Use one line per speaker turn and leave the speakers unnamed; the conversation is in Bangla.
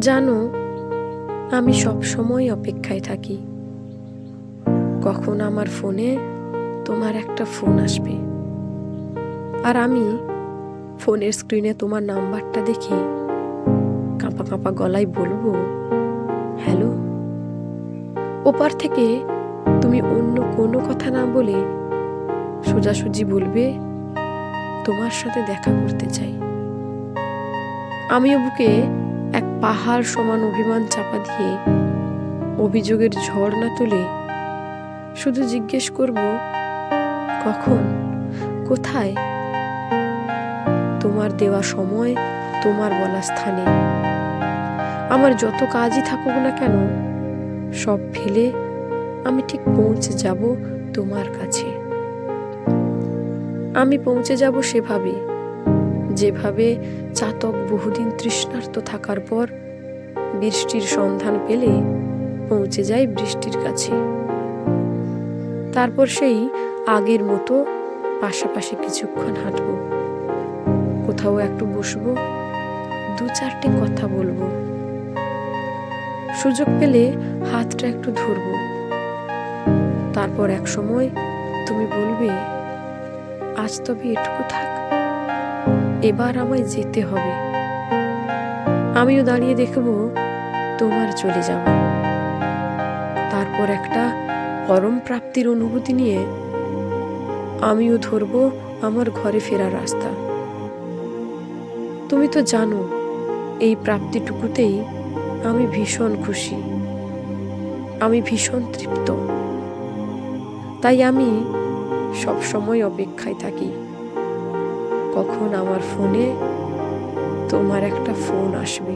জানো, আমি সব সময় অপেক্ষায় থাকি। কখন আমার ফোনে তোমার একটা ফোন আসবে। আর আমি ফোনের স্ক্রিনে তোমার নাম্বারটা দেখি কাঁপা কাঁপা গলায় বলব, হ্যালো? ওপার থেকে তুমি অন্য কোনো কথা না বলে সোজাসুজি বলবে, তোমার সাথে দেখা করতে চাই। আমিও বুকে পাহাড় সমান অভিমান চাপা দিয়ে অভিযোগের ঝড় না তুলে শুধু জিজ্ঞেস করব, কখন? কোথায়? তোমার দেওয়া সময় তোমার বলা স্থানে। আমার যত কাজই থাকুক না কেন, সব ফেলে আমি ঠিক পৌঁছে যাব তোমার কাছে। আমি পৌঁছে যাব সেভাবে। যেভাবে চাতক বহুদিন তৃষ্ণার্ত থাকার পর বৃষ্টির সন্ধান পেলে পৌঁছে যায় বৃষ্টির কাছে। তারপর সেই আগের মতো পাশাপাশি কিছুক্ষণ হাঁটবো। কোথাও একটু বসবো, দু চারটে কথা বলব। সুযোগ পেলে হাতটা একটু ধরবো। তারপর এক সময় তুমি বলবে, আজ তবে এটুকু থাক। এবার আমায় যেতে হবে। আমিও দাঁড়িয়ে দেখব তোমার চলে যাব তারপর একটা পরম প্রাপ্তির অনুভূতি নিয়ে আমিও ধরব আমার ঘরে ফেরার রাস্তা। তুমি তো জানো, এই প্রাপ্তিটুকুতেই আমি ভীষণ খুশি। আমি ভীষণ তৃপ্ত। তাই আমি সব সময় অপেক্ষায় থাকি। কখন আমার ফোনে তোমার একটা ফোন আসবে।